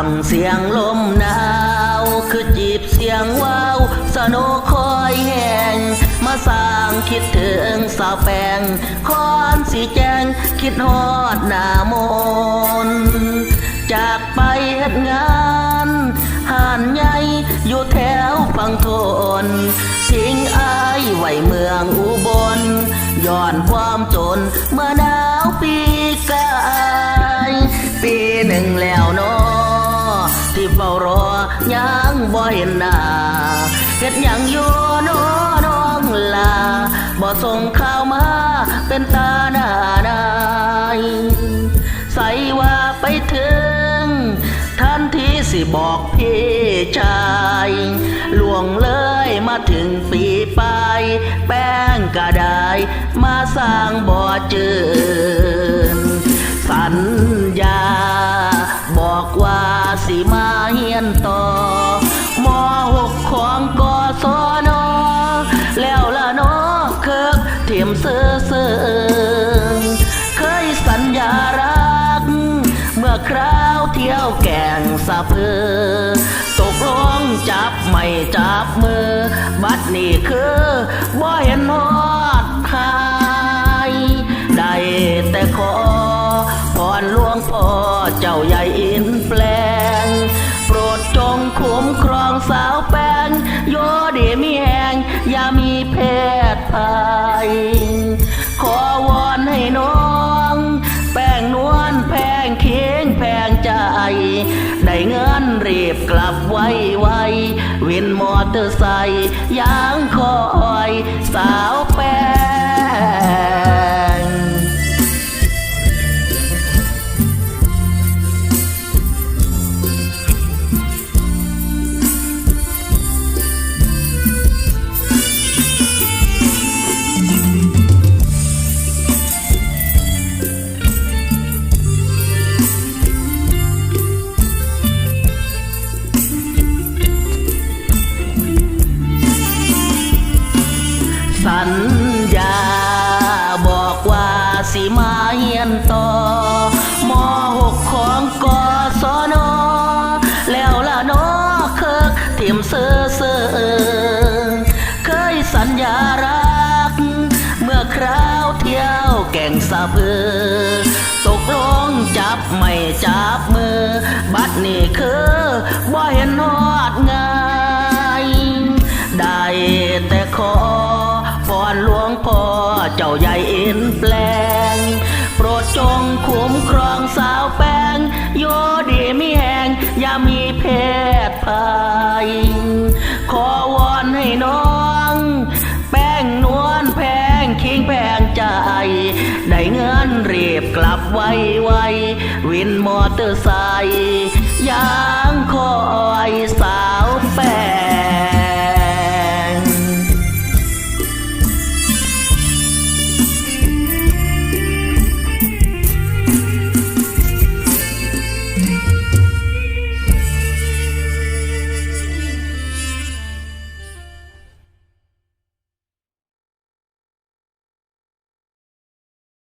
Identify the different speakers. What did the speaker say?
Speaker 1: ฟังเสียงลมหนาว คือจีบเสียงว้าวสโนคอยแหงมาสร้างคิดถึงสาวแปงคอนสีแจงคิดฮอดหน้ามน จากไปเฮ็ดงานหานใหญ่อยู่แถวฟังทนทิ้งอายไว้เมืองอุบลย้อนความจนเมื่อหนาวปีกาย ปีหนึ่งแล้วเนาะที่เฝ้ารอ ยังบ่เห็นหน้าเฮ็ดหยังอยู่นาะน้องลาบ่ส่งข่าวมาเป็นตาหน้านายใส่ว่าไปถึงทันทีสิบอกพี่ชายล่วงเลยมาถึงปีปลายแป้งก็ได้มาสร้างบ่อจืนสัญญา เทียมเสือเสือเคยสัญญารัก เมื่อคราวเที่ยวแก่งสะเพอตกลงจับไม่จับมือ บัดนี้คือบ่เห็นฮอด รีบกลับไวไวๆวินมอเตอร์ไซค์ยางคอย สาวแป้ สัญญา บอกว่าสิมาเฮียนต่อมหกของกศนแล้วล่ะนอเคิกเตรียมเสือเสือเคยสัญญารัก เมื่อคราวเที่ยวแก่งสะเพือตกลงจับไม่จับมือ บัดนี้คือบ่เห็นฮอ พ่อเจ้าใหญ่อินแปลง โปรดจงคุ้มครองสาวแป้ง โยดีมีแหงอย่ามีเพศภัย ขอวอนให้น้อง แป้งนวลแพงคิงแพงใจ ได้เงินเรียบกลับไวไววินมอเตอร์ไซค์ยางคอ